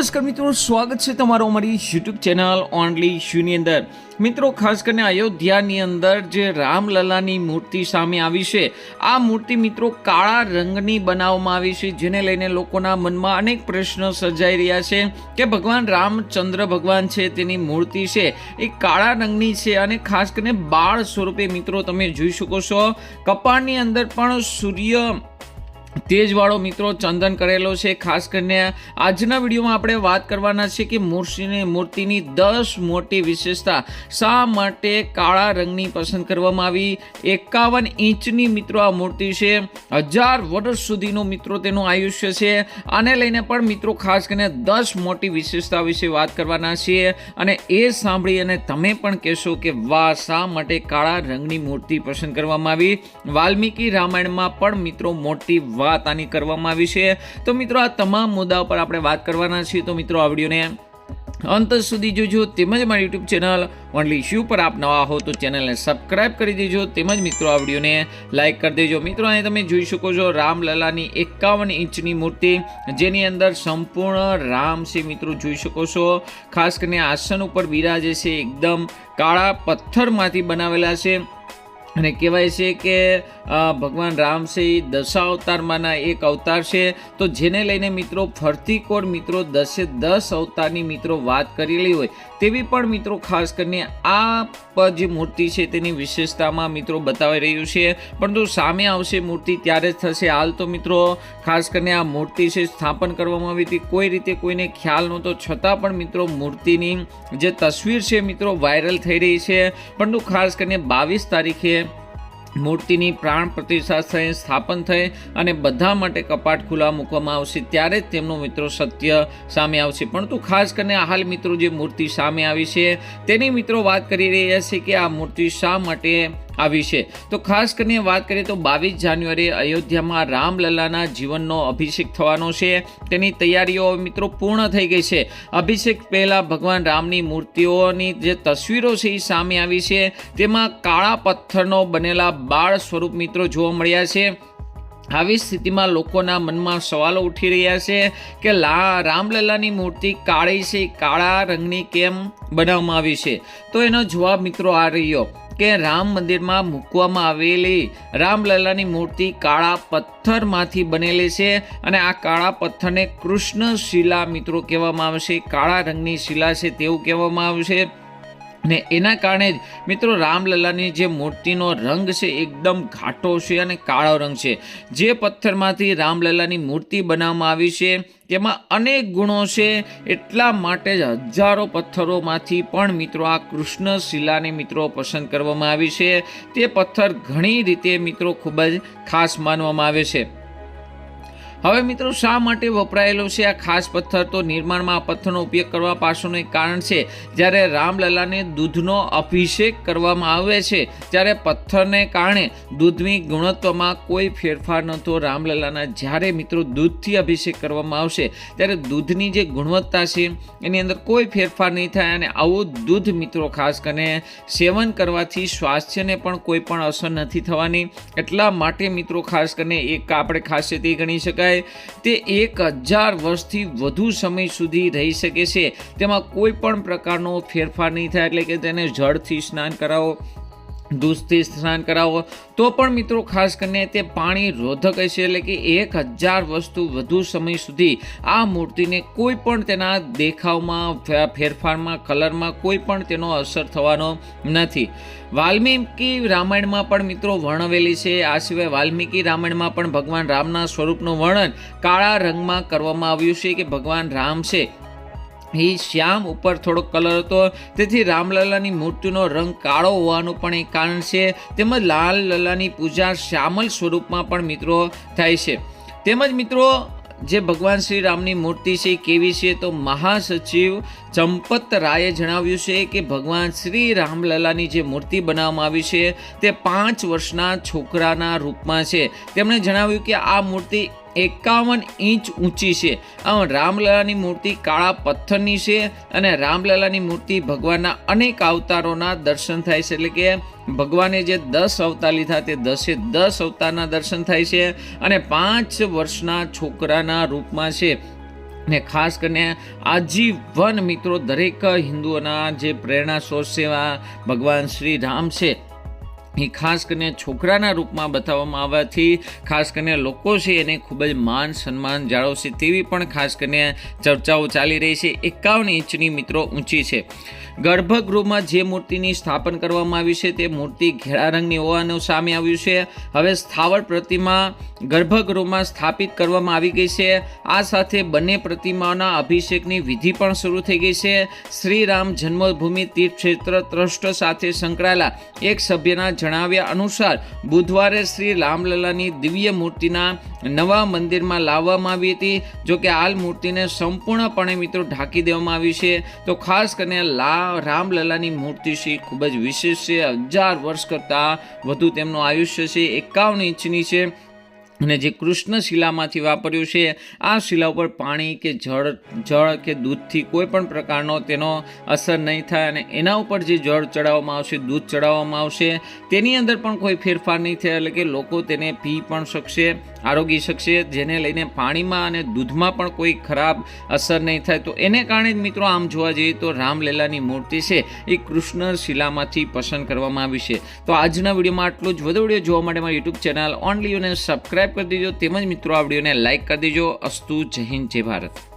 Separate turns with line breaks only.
નમસ્કાર મિત્રો, સ્વાગત છે તમારો અમારી યુટ્યુબ ચેનલ ઓનલી શ્યુની અંદર. મિત્રો, ખાસ કરીને અયોધ્યાની અંદર જે રામલલાની મૂર્તિ સામે આવી છે, આ મૂર્તિ મિત્રો કાળા રંગની બનાવવામાં આવી છે, જેને લઈને લોકોના મનમાં અનેક પ્રશ્નો સર્જાઈ રહ્યા છે કે ભગવાન રામચંદ્ર ભગવાન છે, તેની મૂર્તિ છે, એ કાળા રંગની છે અને ખાસ કરીને બાળ સ્વરૂપે મિત્રો તમે જોઈ શકો છો. કપાળની અંદર પણ સૂર્ય તેજવાળો મિત્રો ચંદન કરેલો છે. ખાસ કરીને આજના વિડીયોમાં આપણે વાત કરવાના છે કે મૂર્તિની મૂર્તિની દસ મોટી વિશેષતા શા માટે કાળા રંગની પસંદ કરવામાં આવી? એકાવન ઇંચની મિત્રો આ મૂર્તિ છે. હજાર વર્ષ સુધીનું મિત્રો તેનું આયુષ્ય છે. આને લઈને પણ મિત્રો ખાસ કરીને દસ મોટી વિશેષતા વિશે વાત કરવાના છીએ. અને એ સાંભળી અને તમે પણ કહેશો કે વાહ, શા માટે કાળા રંગની મૂર્તિ પસંદ કરવામાં આવી? વાલ્મીકી રામાયણમાં પણ મિત્રો મોટી વાત આની કરવામાં આવી છે. તો મિત્રો, આ તમામ મુદ્દા પર આપણે વાત કરવાના છીએ. તો મિત્રો, આ વિડીયોને અંત સુધી જોજો. તેમજ મારી યુટ્યુબ ચેનલ ઓનલી શ્યુ પર આપ નવા હો, તો ચેનલને સબસ્ક્રાઇબ કરી દેજો. તેમજ મિત્રો, આ વિડીયોને લાઇક કરી દેજો. મિત્રો, અહીં તમે જોઈ શકો છો રામલલાની એકાવન ઇંચની મૂર્તિ, જેની અંદર સંપૂર્ણ રામ છે. મિત્રો, જોઈ શકો છો. ખાસ કરીને આસન ઉપર બિરાજે છે. એકદમ કાળા પથ્થરમાંથી બનાવેલા છે. અને કહેવાય છે કે ભગવાન રામ છે એ દશા અવતારમાંના એક અવતાર છે. તો જેને લઈને મિત્રો ફરતી કોર મિત્રો દસે દસ અવતારની મિત્રો વાત કરેલી હોય, તેવી પણ મિત્રો ખાસ કરીને આ જે મૂર્તિ છે તેની વિશેષતામાં મિત્રો બતાવી રહ્યું છે. પરંતુ સામે આવશે મૂર્તિ, ત્યારે જ થશે હાલ તો મિત્રો ખાસ કરીને આ મૂર્તિ છે સ્થાપન કરવામાં આવી હતી. કોઈ રીતે કોઈને ખ્યાલ નહોતો, છતાં પણ મિત્રો મૂર્તિની જે તસવીર છે મિત્રો વાયરલ થઈ રહી છે. પરંતુ ખાસ કરીને બાવીસ તારીખે મૂર્તિની પ્રાણ પ્રતિષ્ઠા થઈ સ્થાપન થઈ અને બધા માટે કપાટ ખુલ્લા મૂકવામાં આવશે, ત્યારે જ તેમનો મિત્રો સત્ય સામે આવશે. પરંતુ ખાસ કરીને હાલ મિત્રો જે મૂર્તિ સામે આવી છે, તેની મિત્રો વાત કરી રહ્યા છે કે આ મૂર્તિ શા માટે આવી છે. તો ખાસ કરીને વાત કરીએ તો બાવીસ જાન્યુઆરી અયોધ્યામાં રામલલ્લાના જીવનનો અભિષેક થવાનો છે. તેની તૈયારીઓ મિત્રો પૂર્ણ થઈ ગઈ છે. અભિષેક પહેલાં ભગવાન રામની મૂર્તિઓની જે તસવીરો છે એ સામે આવી છે. તેમાં કાળા પથ્થરનો બનેલા બાળ સ્વરૂપ મિત્રો જોવા મળ્યા છે. આવી સ્થિતિમાં લોકોના મનમાં સવાલો ઉઠી રહ્યા છે કે લા, રામલલાની મૂર્તિ કાળી છે, કાળા રંગની કેમ બનાવવામાં આવી છે? તો એનો જવાબ મિત્રો આ રહ્યો. કે રામ મંદિરમાં મૂકવામાં આવેલી રામલલાની મૂર્તિ કાળા પથ્થરમાંથી બનેલી છે અને આ કાળા પથ્થરને કૃષ્ણ શિલા મિત્રો કહેવામાં આવશે કાળા રંગની શિલા છે તેવું કહેવામાં આવશે ને એના કારણે જ મિત્રો રામલલાની જે મૂર્તિનો રંગ છે એકદમ ઘાટો છે અને કાળો રંગ છે. જે પથ્થરમાંથી રામલલાની મૂર્તિ બનાવવામાં આવી છે, તેમાં અનેક ગુણો છે. એટલા માટે જ હજારો પથ્થરોમાંથી પણ મિત્રો આ કૃષ્ણ શિલાને મિત્રો પસંદ કરવામાં આવી છે. તે પથ્થર ઘણી રીતે મિત્રો ખૂબ જ ખાસ માનવામાં આવે છે. હવે મિત્રો, શા માટે વપરાયેલો છે આ ખાસ પથ્થર? તો નિર્માણમાં આ પથ્થરનો ઉપયોગ કરવા પાછળનું એક કારણ છે, જ્યારે રામલલાને દૂધનો અભિષેક કરવામાં આવે છે, ત્યારે પથ્થરને કારણે દૂધની ગુણત્વમાં કોઈ ફેરફાર નહોતો. રામલલાના જ્યારે મિત્રો દૂધથી અભિષેક કરવામાં આવશે, ત્યારે દૂધની જે ગુણવત્તા છે, એની અંદર કોઈ ફેરફાર નહીં થાય અને આવું દૂધ મિત્રો ખાસ કરીને સેવન કરવાથી સ્વાસ્થ્યને પણ કોઈ પણ અસર નથી થવાની. એટલા માટે મિત્રો ખાસ કરીને એક આપણે ખાસિયત એ ગણી શકાય તે એક હજાર વર્ષથી વધુ સમય સુધી રહી શકે છે. તેમાં કોઈ પણ પ્રકારનો ફેરફાર નહીં થાય, એટલે કે તેને જળથી સ્નાન કરાવો. દૂધથી સ્નાન કરાવો. તો પણ મિત્રો ખાસ કરીને તે પાણી રોધક હશે એટલે કે એક હજાર વસ્તુ વધુ સમય સુધી આ મૂર્તિને કોઈ પણ તેના દેખાવમાં ફેરફારમાં, કલરમાં કોઈ પણ તેનો અસર થવાનો નથી. વાલ્મીકી રામાયણમાં પણ મિત્રો વર્ણવેલી છે. આ સિવાય વાલ્મીકી રામાયણમાં પણ ભગવાન રામના સ્વરૂપનું વર્ણન કાળા રંગમાં કરવામાં આવ્યું છે કે ભગવાન રામ છે. એ શ્યામ ઉપર થોડો કલર હતો. તેથી રામલલાની મૂર્તિનો રંગ કાળો હોવાનું પણ એક કારણ છે. તેમજ લાલ લલાની પૂજા શ્યામલ સ્વરૂપમાં પણ મિત્રો થાય છે. તેમજ મિત્રો, જે ભગવાન શ્રી રામની મૂર્તિ છે એ કેવી છે તો મહાસચિવ ચંપત રાયે જણાવ્યું છે કે ભગવાન શ્રી રામલલાની જે મૂર્તિ બનાવવામાં આવી છે તે પાંચ વર્ષના છોકરાના રૂપમાં છે. તેમણે જણાવ્યું કે આ મૂર્તિ એકાવન ઇંચ ઊંચી છે. આમ રામલલાની મૂર્તિ કાળા પથ્થરની છે અને રામલલાની મૂર્તિ ભગવાનના અનેક અવતારોના દર્શન થાય છે. એટલે કે ભગવાને જે દસ અવતાર લીધા તે દસે દસ અવતારના દર્શન થાય છે અને પાંચ વર્ષના છોકરાના રૂપમાં છે. ને ખાસ કરીને આજીવન મિત્રો દરેક હિન્દુઓના જે પ્રેરણા સ્ત્રોત સેવા ભગવાન શ્રી રામ છે એ ખાસ કરીને છોકરાના રૂપમાં બતાવવામાં આવવાથી ખાસ કરીને લોકો છે એને ખૂબ જ માન સન્માન જાળવશે તેવી પણ ખાસ કરીને ચર્ચાઓ ચાલી રહી છે. એકાવન ઇંચની મિત્રો ઊંચી છે. ગર્ભગૃહમાં જે મૂર્તિની સ્થાપન કરવામાં આવી છે તે મૂર્તિ ઘેરા રંગની હોવાનું સામે આવ્યું છે. હવે સ્થાવર પ્રતિમા ગર્ભગૃહમાં સ્થાપિત કરવામાં આવી ગઈ છે. આ સાથે બંને પ્રતિમાઓના અભિષેકની વિધિ પણ શરૂ થઈ ગઈ છે. શ્રી રામ જન્મભૂમિ તીર્થક્ષેત્ર ટ્રસ્ટ સાથે સંકળાયેલા એક સભ્યના જણાવ્યા અનુસાર, બુધવારે શ્રી રામલલાની દિવ્ય મૂર્તિના નવા મંદિરમાં લાવવામાં આવી હતી. જો કે હાલ મૂર્તિને સંપૂર્ણપણે મિત્રો ઢાંકી દેવામાં આવી છે. તો ખાસ કરીને લા, રામલલાની મૂર્તિ છે ખૂબ જ વિશેષ છે. હજાર વર્ષ કરતાં વધુ તેમનું આયુષ્ય છે. એકાવન ઇંચની છે. અને જે કૃષ્ણ શિલામાંથી વાપર્યું છે, આ શિલા ઉપર પાણી કે જળ જળ કે દૂધથી કોઈ પણ પ્રકારનો તેનો અસર નહીં થાય અને એના ઉપર જે જળ ચડાવવામાં આવશે, દૂધ ચડાવવામાં આવશે, તેની અંદર પણ કોઈ ફેરફાર નહીં થાય એટલે કે લોકો તેને પી પણ શકશે. આરોગી શખ્સિયત જેને લઈને પાણીમાં અને દૂધમાં પણ કોઈ ખરાબ અસર નહીં થાય, તો એને કારણે જ મિત્રો આમ જોવા જઈએ તો રામલીલાની મૂર્તિ છે એ કૃષ્ણ શિલામાંથી પસંદ કરવામાં આવી છે. તો આજના વિડીયોમાં આટલું જ વધુ વીડિયો જોવા માટે મારી યુટ્યુબ ચેનલ ઓનલી અને સબસ્ક્રાઈબ કરી દેજો. તેમજ મિત્રો આ વિડીયોને લાઇક કરી દેજો. અસ્તુ જય હિન્દ, જય ભારત.